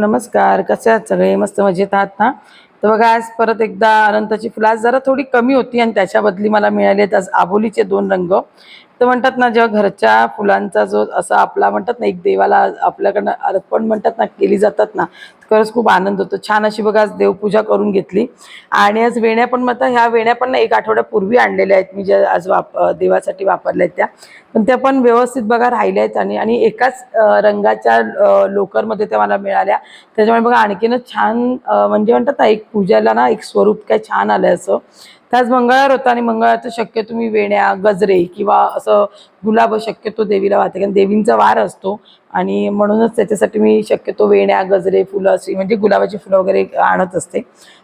नमस्कार कसे आहात सगळे? मस्त मजेत आहात ना? तर बघा आज परत एकदा अनंताची फुलं आज जरा थोडी कमी होती आणि त्याच्या बदली मला मिळाली. आहेत आज आबोलीचे दोन रंग. तर म्हणतात ना जेव्हा घरच्या फुलांचा जो असा आपला म्हणतात ना एक देवाला आपल्याकडनं अर्पण म्हणतात ना केली जातात ना खरंच खूप आनंद होतो. छान अशी बघा आज देवपूजा करून घेतली. आणि आज वेण्या पण मग आता ह्या वेण्या पण ना एक आठवड्यापूर्वी आणलेल्या आहेत. मी ज्या आज वाप देवासाठी वापरल्या आहेत त्या. पण त्या पण व्यवस्थित बघा राहिल्या आहेत आणि आणि एकाच रंगाच्या लोकरमध्ये त्या मला मिळाल्या. त्याच्यामुळे बघा आणखीनच छान म्हणजे म्हणतात ना एक पूजाला ना एक स्वरूप काय छान आलं असं. तर आज मंगळवार होता आणि मंगळाचं शक्य तुम्ही वेण्या गजरे किंवा असं गुलाब शक्यतो देवीला वाहते. कारण देवींचा वार असतो आणि म्हणूनच त्याच्यासाठी मी शक्यतो वेण्या गजरे फुलं अशी म्हणजे गुलाबाची फुलं वगैरे आणत असते.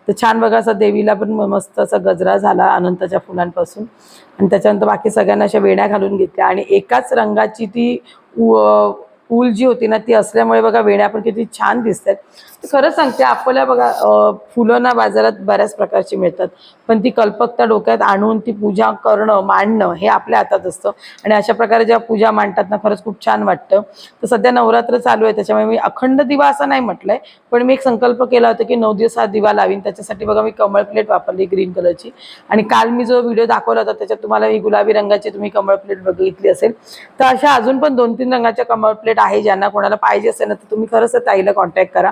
तर छान बघा असं देवीला पण म- मस्त असा गजरा झाला अनंताच्या फुलांपासून. आणि त्याच्यानंतर बाकी सगळ्यांना अशा वेण्या घालून घेतल्या. आणि एकाच रंगाची ती फूल जी होती ना ती असल्यामुळे बघा वेण्या पण किती छान दिसतात तर खरंच सांगते आपल्या बघा फुलं ना बाजारात बऱ्याच प्रकारची मिळतात. पण ती कल्पकता डोक्यात आणून ती पूजा करणं मांडणं हे आपल्या हातात असतं. आणि अशा प्रकारे जेव्हा पूजा मांडतात ना खरंच खूप छान वाटतं. तर सध्या नवरात्र चालू आहे त्याच्यामुळे मी अखंड दिवा असं नाही म्हटलंय. पण मी एक संकल्प केला होता की नऊ दिवस हा दिवा लावीन. त्याच्यासाठी बघा मी कमळ प्लेट वापरली ग्रीन कलरची. आणि काल मी जो व्हिडिओ दाखवला होता त्याच्यात तुम्हाला ही गुलाबी रंगाची तुम्ही कमळ प्लेट बघितली असेल. तर अशा अजून पण दोन तीन रंगाच्या कमळ प्लेट आहे ज्यांना कोणाला पाहिजे असेल ना तर तुम्ही खरंच ताईला कॉन्टॅक्ट करा.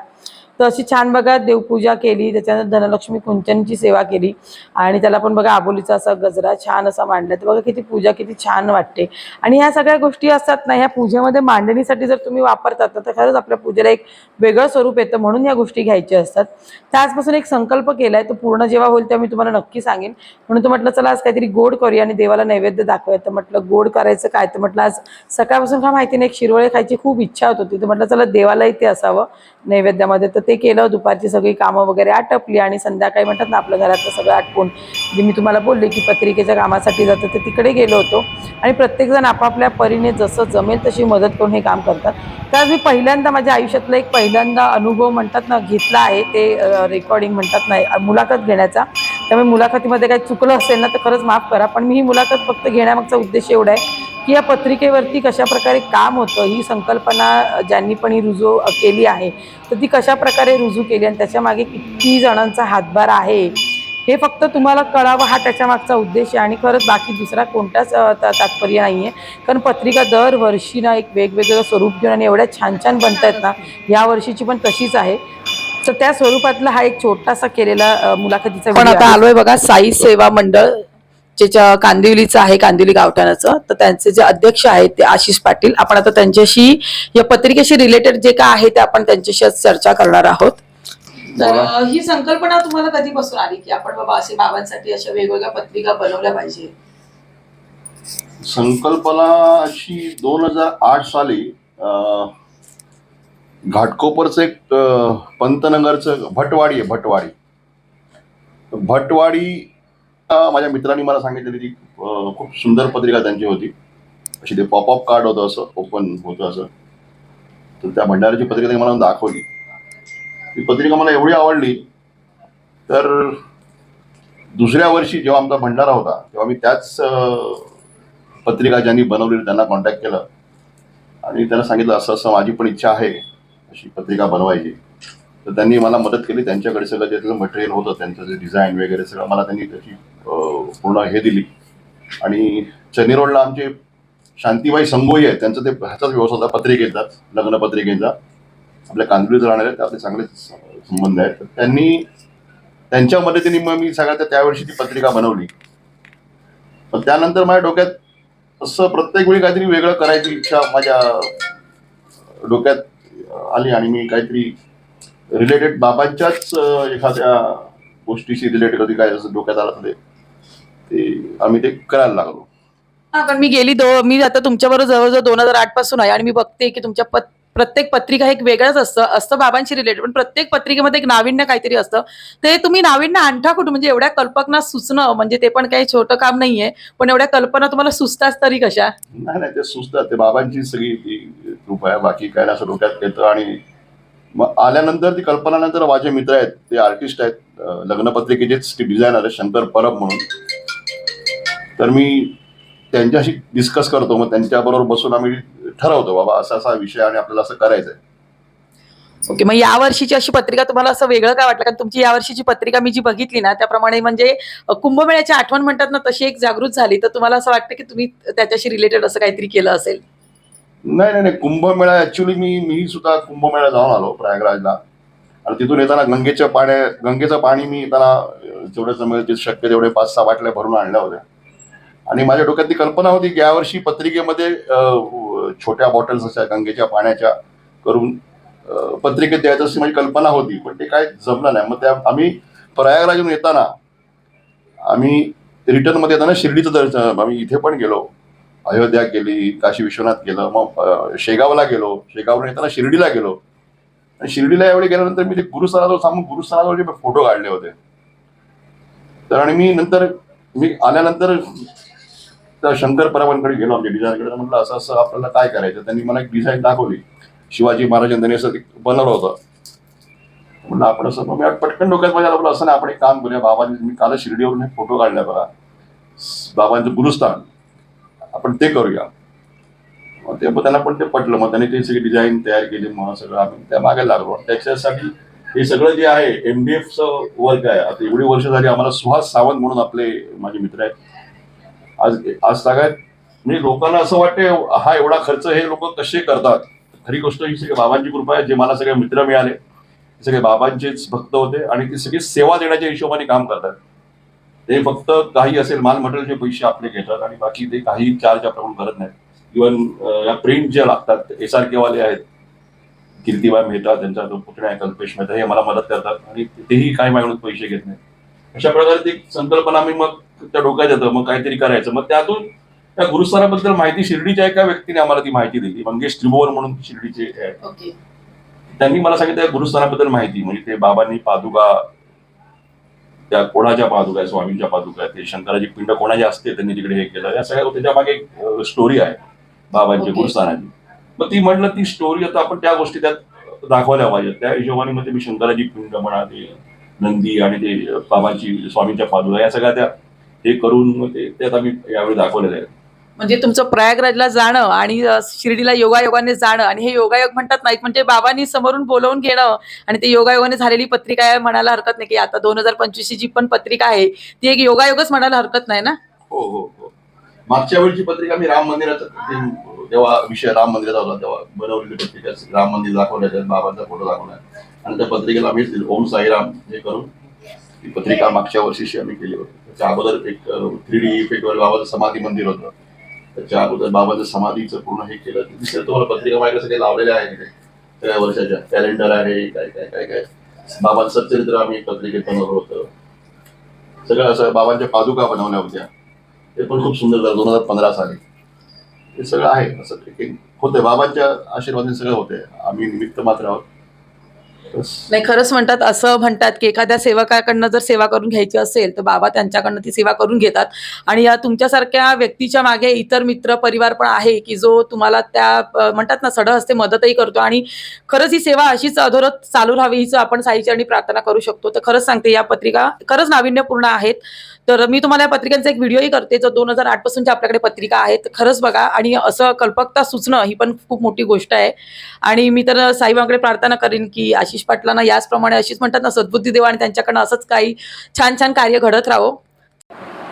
तर अशी छान बघा देवपूजा केली त्याच्यानंतर धनलक्ष्मी कुंचनची सेवा केली आणि त्याला पण बघा आबोलीचा असा गजरा छान असा मांडला. तर बघा किती पूजा किती छान वाटते. आणि ह्या सगळ्या गोष्टी असतात ना ह्या पूजेमध्ये मांडणीसाठी जर तुम्ही वापरतात ना, तर खरंच आपल्या पूजेला एक वेगळं स्वरूप येतं म्हणून ह्या गोष्टी घ्यायच्या असतात. त्याचपासून एक संकल्प केला आहे तो पूर्ण जेव्हा होईल तेव्हा मी तुम्हाला नक्की सांगेन. म्हणून तर म्हटलं चला आज काहीतरी गोड करूया आणि देवाला नैवेद्य दाखवूया. तर म्हटलं गोड करायचं काय? तर म्हटलं आज सकाळपासून का माहिती नाही एक शिरवळे खायची खूप इच्छा होत होती. तर म्हटलं चला देवालाही ते असावं नैवेद्यामध्ये. तर ते केलं दुपारची सगळी कामं वगैरे आटपली आणि संध्याकाळी म्हणतात ना आपलं घरातलं सगळं आटपून जे मी तुम्हाला बोलले की पत्रिकेच्या कामासाठी जातं तर तिकडे गेलो होतो. आणि प्रत्येकजण आपापल्या परीने जसं जमेल तशी मदत करून हे काम करतात. तर मी पहिल्यांदा माझ्या आयुष्यातला एक पहिल्यांदा अनुभव म्हणतात ना घेतला आहे ते रेकॉर्डिंग म्हणतात ना मुलाखत घेण्याचा. त्यामुळे मुलाखतीमध्ये काही चुकलं असेल ना तर खरंच माफ करा. पण मी ही मुलाखत फक्त घेण्यामागचा उद्देश एवढा आहे की या पत्रिकेवरती कशा प्रकारे काम होतं ही संकल्पना ज्यांनी पण ही रुजू केली आहे तर ती कशा प्रकारे रुजू केली आणि त्याच्यामागे किती जणांचा हातभार आहे हे फक्त तुम्हाला कळावं हा त्याच्यामागचा उद्देश आहे. आणि खरंच बाकी दुसरा कोणताच ता- तात्पर्य नाही आहे कारण पत्रिका दरवर्षी ना एक वेगवेगळं स्वरूप घेऊन आणि एवढ्या छान छान बनत आहेत ना या वर्षीची पण तशीच आहे. तर त्या स्वरूपातला हा एक छोटासा केलेला मुलाखतीचा पण आता आलोय बघा साई सेवा मंडळ ज्याच्या कांदिवलीचं आहे कांदिवली गावठाणाचं तर त्यांचे जे अध्यक्ष आहेत ते आशिष पाटील. आपण आता त्यांच्याशी या पत्रिकेशी रिलेटेड जे काय आहे ते आपण त्यांच्याशी आज चर्चा करणार आहोत. तर ही संकल्पना तुम्हाला कधीपासून आली की आपण बाबा असे बाबांसाठी अशा वेगवेगळ्या पत्रिका बनवल्या पाहिजे? संकल्पना अशी दोन हजार आठ साली अं, घाटकोपरचं एक पंतनगरचं भटवाडी आहे भटवाडी. भटवाडी माझ्या मित्रांनी मला सांगितलेली ती खूप सुंदर पत्रिका त्यांची होती. अशी ते पॉपअप कार्ड होतं असं ओपन होतं असं. तर त्या भंडाऱ्याची पत्रिका त्यांनी मला दाखवली. ती पत्रिका मला एवढी आवडली तर दुसऱ्या वर्षी जेव्हा आमचा भंडारा होता तेव्हा मी त्याच पत्रिका ज्यांनी बनवलेली त्यांना कॉन्टॅक्ट केलं. आणि त्यांना सांगितलं असं असं माझी पण इच्छा आहे अशी पत्रिका बनवायची. तर त्यांनी मला मदत केली. त्यांच्याकडे सगळं त्यातलं मटेरियल होतं त्यांचं जे डिझाईन वगैरे सगळं मला त्यांनी त्याची पूर्ण हे दिली. आणि चनी रोडला आमचे शांतीबाई संगोई आहेत. त्यांचं ते ह्याचाच व्यवसाय होता पत्रिकेचा लग्न पत्रिकेचा. आपल्या कांदुलीत राहणार आहेत. आपले चांगले संबंध आहेत. तर त्यांनी त्यांच्या मदतीने मग मी सगळ्यात त्यावर्षी ती पत्रिका बनवली. पण त्यानंतर माझ्या डोक्यात असं प्रत्येक वेळी काहीतरी वेगळं करायची इच्छा माझ्या डोक्यात आली आणि मी काहीतरी रिलेटेड बाबांच्याच एखाद्या गोष्टीशी रिलेटेड कधी काय असं डोक्यात आलं ते- ते आम्ही ते करायला लागलो. हा कारण मी गेली दो मी आता तुमच्याबरोबर जवळजवळ दोन हजार आठपासून आहे आणि मी बघते की तुमच्या पत प्रत्येक पत्रिका हे एक वेगळंच असतं असतं बाबांशी रिलेटेड पण प्रत्येक पत्रिकेमध्ये एक नाविन्य काहीतरी असतं. ते तुम्ही नाविन्य आणता कुठं म्हणजे एवढ्या कल्पना सुचणं म्हणजे ते पण काही छोटं काम नाहीये पण एवढ्या कल्पना तुम्हाला सुचतात तरी कशा? नाही नाही ते सुचतात. ते बाबांची सगळी ती कृपा आहे. बाकी काय असं डोक्यात येतं. आणि मग आल्यानंतर ती कल्पनानंतर माझे मित्र आहेत. ते आर्टिस्ट आहेत. लग्नपत्रिकेचेच ते डिझायनर आहेत. शंकर परब म्हणून. तर मी त्यांच्याशी डिस्कस करतो. मग त्यांच्याबरोबर बसून आम्ही ठरवतो बाबा असा असा विषय आणि आपल्याला असं करायचं आहे ओके मग या वर्षीची अशी पत्रिका तुम्हाला असं वेगळं काय वाटलं? कारण तुमची या वर्षीची पत्रिका मी जी बघितली ना त्याप्रमाणे म्हणजे कुंभमेळ्याची आठवण म्हणतात ना तशी एक जागृत झाली. तर तुम्हाला असं वाटतं की तुम्ही त्याच्याशी रिलेटेड असं काहीतरी केलं असेल? नाही नाही नाही. कुंभमेळा ऍक्च्युली मी मी सुद्धा कुंभमेळा जाऊन आलो प्रयागराजला. आणि तिथून येताना गंगेच्या पाण्या गंगेचं पाणी मी येताना जेवढं जमेल ते शक्य तेवढे पाच सहा बाटल्या भरून आणल्या होत्या. आणि माझ्या डोक्यात ती कल्पना होती की यावर्षी पत्रिकेमध्ये छोट्या बॉटल्स अशा गंगेच्या पाण्याच्या करून पत्रिकेत द्यायचं अशी माझी कल्पना होती पण ते काय जमलं नाही. मग त्या आम्ही प्रयागराजून येताना आम्ही रिटर्नमध्ये येताना शिर्डीचं दर्शन आम्ही इथे पण गेलो. अयोध्या गेली काशी विश्वनाथ गेलं मग शेगावला गेलो. शेगावला येताना शिर्डीला गेलो. आणि शिर्डीला यावेळी गेल्यानंतर मी ते गुरुस्थानाजवळ सांगून गुरुस्थानाजवळ फोटो काढले होते. तर आणि मी नंतर मी आल्यानंतर त्या शंकर परवांकडे गेलो आमच्या डिझायनकडे. म्हटलं असं असं आपल्याला काय करायचं? त्यांनी मला एक डिझाईन दाखवली. शिवाजी महाराजांनी असं बनवलं होतं. म्हणलं आपण असं मग मी पटकन डोक्यात माझ्या लागलं असं नाही आपण एक काम करूया. बाबांनी मी काल शिर्डीवरून हे फोटो काढला बघा. बाबांचं गुरुस्थान. आपण ते करूया. मग ते त्यांना पण ते पटलं. मग त्यांनी ते सगळी डिझाईन तयार केली. मग सगळं आम्ही त्या मागे लागलो. आणि त्याच्यासाठी हे सगळं जे आहे एमडीएफचं वर्क आहे. आता एवढी वर्ष झाली आम्हाला सुहास सावंत म्हणून आपले माझे मित्र आहेत. आज आज सगळ्यात म्हणजे लोकांना असं वाटते हा एवढा खर्च हे लोक कसे करतात? खरी गोष्ट ही सगळी बाबांची कृपा आहे जे मला सगळे मित्र मिळाले सगळे बाबांचेच भक्त होते आणि ते सगळे सेवा देण्याच्या हिशोबाने काम करतात. ते फक्त काही असेल माल मटेरियलचे पैसे आपले घेतात आणि बाकी ते काही चार्ज आपल्याकडून करत नाहीत. इव्हन या प्रिंट ज्या लागतात एस आर के वाले आहेत कीर्तिबाई मेहता त्यांचा जो पुतण्या आहे कल्पेश मेहता हे मला मदत करतात आणि तेही काही माझ्याकडून पैसे घेत नाही अशा प्रकारे ती संकल्पना मी मग त्या डोक्यात येतं मग काहीतरी करायचं. मग त्यातून त्या गुरुस्थानाबद्दल माहिती शिर्डीच्या एका व्यक्तीने आम्हाला ती माहिती दिली मंगेश त्रिभुवन म्हणून शिर्डीचे त्यांनी मला सांगितलं त्या गुरुस्थानाबद्दल माहिती म्हणजे ते बाबांनी पादुका त्या कोणाच्या पादुका आहेत स्वामींच्या पादुका आहेत ते शंकराची पिंड कोणाची असते त्यांनी तिकडे हे केलं. या सगळ्या त्याच्यामागे एक स्टोरी आहे बाबांची. गुरुस्थानाची मग ती म्हटलं ती स्टोरी आता आपण त्या गोष्टी त्यात दाखवल्या पाहिजेत त्या हिशोबाने मग ते मी शंकराची पिंड म्हणा ते नंदी आणि ते बाबांची स्वामींच्या पादुका या सगळ्या त्या हे करून ते त्यात आम्ही यावेळी दाखवलेलं आहे. म्हणजे तुमचं प्रयागराजला जाणं आणि शिर्डीला योगायोगाने जाणं आणि हे योगायोग म्हणतात नाही म्हणजे बाबांनी समोरून बोलवून घेणं आणि ते योगायोगाने झालेली पत्रिका आहे म्हणायला हरकत नाही की आता दोन हजार पंचवीसची जी पण पत्रिका आहे ती एक योगायोगच म्हणायला हरकत नाही ना? हो हो हो. मागच्या वेळची पत्रिका मी राम मंदिराचं जेव्हा विषय राम मंदिराचा होता तेव्हा बनवलेली पत्रिका राम मंदिर दाखवलं त्यात बाबांचा फोटो दाखवला आणि त्या पत्रिकेला आम्ही ओम साईराम हे करून. ती पत्रिका मागच्या वर्षीशी आम्ही केली होती. त्याच्या अगोदर एक थ्री डी इफेक्टवर बाबाचं समाधी मंदिर होतं. त्याच्या अगोदर बाबाचं समाधीचं पूर्ण हे केलं. दुसरं तुम्हाला पत्रिका माझ्याकडे सगळे लावलेले आहे त्या वर्षाच्या कॅलेंडर आहे काय काय काय काय? बाबांचं सच्चरित्र आम्ही पत्रिकेत बनवलं होतं. सगळं असं बाबांच्या पादुका बनवल्या होत्या. ते पण खूप सुंदर झालं दोन हजार पंधरा साली. हे सगळं आहे असं एक- होते बाबांच्या आशीर्वादाने सगळं होते आम्ही निमित्त मात्र आहोत. नाही खरंच म्हणतात असं म्हणतात की एखाद्या सेवकाकडनं जर सेवा करून घ्यायची असेल तर बाबा त्यांच्याकडनं ती सेवा करून घेतात. आणि या तुमच्यासारख्या व्यक्तीच्या मागे इतर मित्र परिवार पण आहे की जो तुम्हाला त्या म्हणतात ना सड हस्ते मदतही करतो. आणि खरंच ही सेवा अशीच अधोरत चालू राहावी हिचं आपण साईचरणी प्रार्थना करू शकतो. तर खरंच सांगते या पत्रिका खरंच नाविन्यपूर्ण आहेत. तर मी तुम्हाला या पत्रिकांचा एक व्हिडिओही करते जो दोन हजार आठ पासूनच्या आपल्याकडे पत्रिका आहेत. खरंच बघा आणि असं कल्पकता सुचणं ही पण खूप मोठी गोष्ट आहे. आणि मी तर साईबांकडे प्रार्थना करेन की आशिष पाटलांना याचप्रमाणे अशीच म्हणतात ना सद्बुद्धी देवा आणि त्यांच्याकडनं असंच काही छान छान कार्य घडत राहो.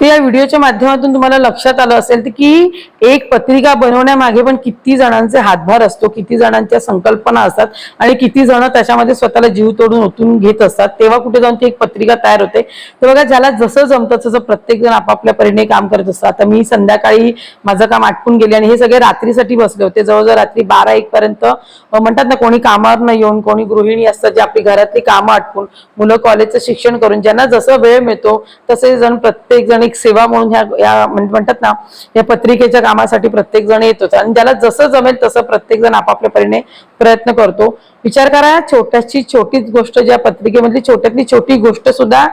तर या व्हिडिओच्या माध्यमातून तुम्हाला लक्षात आलं असेल तर की एक पत्रिका बनवण्यामागे पण किती जणांचे हातभार असतो किती जणांच्या संकल्पना असतात आणि किती जण त्याच्यामध्ये स्वतःला जीव तोडून ओतून घेत असतात. तेव्हा कुठे जाऊन ती एक पत्रिका तयार होते. तर बघा ज्याला जसं जमतं तसं प्रत्येक जण आपापल्या परीने काम करत असतं आता मी संध्याकाळी माझं काम आटपून गेले आणि हे सगळे रात्रीसाठी बसले होते. जवळजवळ रात्री बारा एक पर्यंत म्हणतात ना कोणी कामावर न येऊन कोणी गृहिणी असतात जे आपली घरातली कामं आटपून मुलं कॉलेजचं शिक्षण करून ज्यांना जसं वेळ मिळतो तसे जण प्रत्येक जण एक सेवा म्हणून ह्या या म्हणतात ना या पत्रिकेच्या कामासाठी प्रत्येक जण येतो आणि ज्याला जसं जमेल तसं प्रत्येक जण आपापल्या परीने प्रयत्न करतो. विचार करा छोट्याची छोटीच गोष्ट ज्या पत्रिकेमधली छोट्यातली छोटी गोष्ट सुद्धा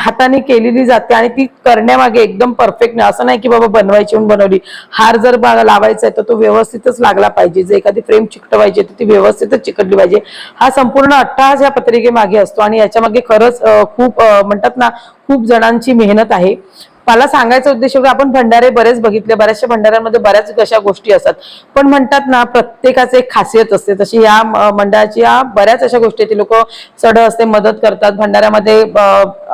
हाताने केलेली जाते आणि ती करण्यामागे एकदम परफेक्ट नाही. असं नाही की बाबा बनवायची म्हणून बनवली. हार जर लावायचा आहे तर तो व्यवस्थितच लागला पाहिजे. जर एखादी फ्रेम चिकटवायची तर ती व्यवस्थितच चिकटली पाहिजे. हा संपूर्ण अट्टाहास या पत्रिकेमागे असतो आणि याच्या मागे खरंच खूप म्हणतात ना खूप जणांची मेहनत आहे. मला सांगायचा उद्देश आपण भंडारे बरेच बघितले बऱ्याचशा भंडाऱ्यांमध्ये बऱ्याच अशा गोष्टी असतात. पण म्हणतात ना प्रत्येकाचे एक खासियत असते. तशी या मंडळाची या बऱ्याच अशा गोष्टी ती लोक चढ असते मदत करतात. भंडाऱ्यामध्ये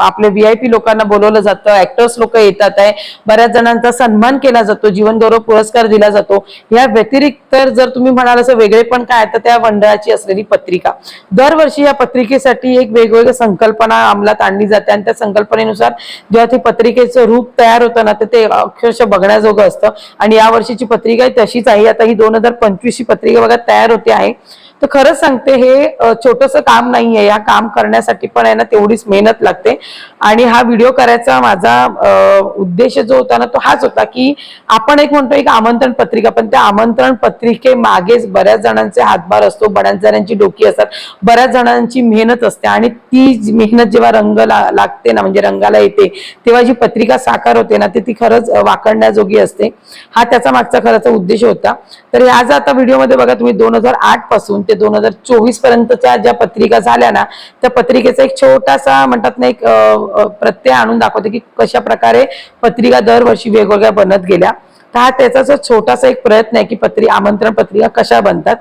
आपले व्हीआयपी लोकांना बोलवलं जातं. ऍक्टर्स लोक येतात आहे. बऱ्याच जणांचा सन्मान केला जातो. जीवनगौरव पुरस्कार दिला जातो. या व्यतिरिक्त जर तुम्ही म्हणाल असं वेगळे पण काय तर त्या मंडळाची असलेली पत्रिका. दरवर्षी या पत्रिकेसाठी एक वेगवेगळी संकल्पना अंमलात आणली जाते. आणि त्या संकल्पनेनुसार जेव्हा ते पत्रिकेचं रूप तयार होतं ना तर ते अक्षरशः बघण्याजोगं असतं. आणि या वर्षीची पत्रिकाही तशीच आहे. आता ही दोन हजार पंचवीसची पत्रिका बघा तयार होते आहे. तर खरंच सांगते हे छोटस काम नाहीये. या काम करण्यासाठी पण आहे ना तेवढीच मेहनत लागते. आणि हा व्हिडिओ करायचा माझा उद्देश जो होता ना तो हाच होता की आपण एक म्हणतो एक आमंत्रण पत्रिका पण त्या आमंत्रण पत्रिके मागेच बऱ्याच जणांचे हातभार असतो. बऱ्याच जणांची डोकी असतात. बऱ्याच जणांची मेहनत असते. आणि ती मेहनत जेव्हा रंग ला- लागते ना म्हणजे रंगाला येते तेव्हा जी पत्रिका साकार होते ना ती खरंच वाकडण्याजोगी असते. हा त्याचा मागचा खराचा उद्देश होता. तर ह्या आता व्हिडिओमध्ये बघा तुम्ही दोन हजार आठपासून ते दोन हजार चोवीस पर्यंतच्या ज्या पत्रिका झाल्या ना त्या पत्रिकेचा एक छोटासा म्हणतात ना एक प्रत्यय आणून दाखवते की कशा प्रकारे पत्रिका दरवर्षी वेगवेगळ्या बनत गेल्या. तर हा त्याचा जो छोटासा एक प्रयत्न आहे की पत्री आमंत्रण पत्रिका कशा बनतात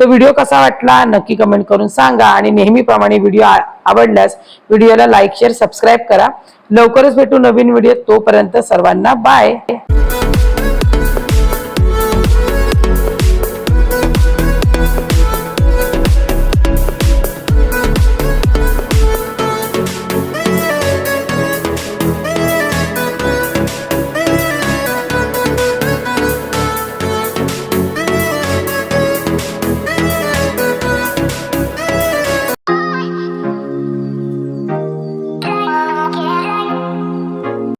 तर व्हिडिओ कसा वाटला नक्की कमेंट करून सांगा आणि नेहमीप्रमाणे व्हिडिओ आवडल्यास व्हिडिओला लाईक शेअर सबस्क्राईब करा. लवकरच भेटू नवीन व्हिडिओ तोपर्यंत सर्वांना बाय.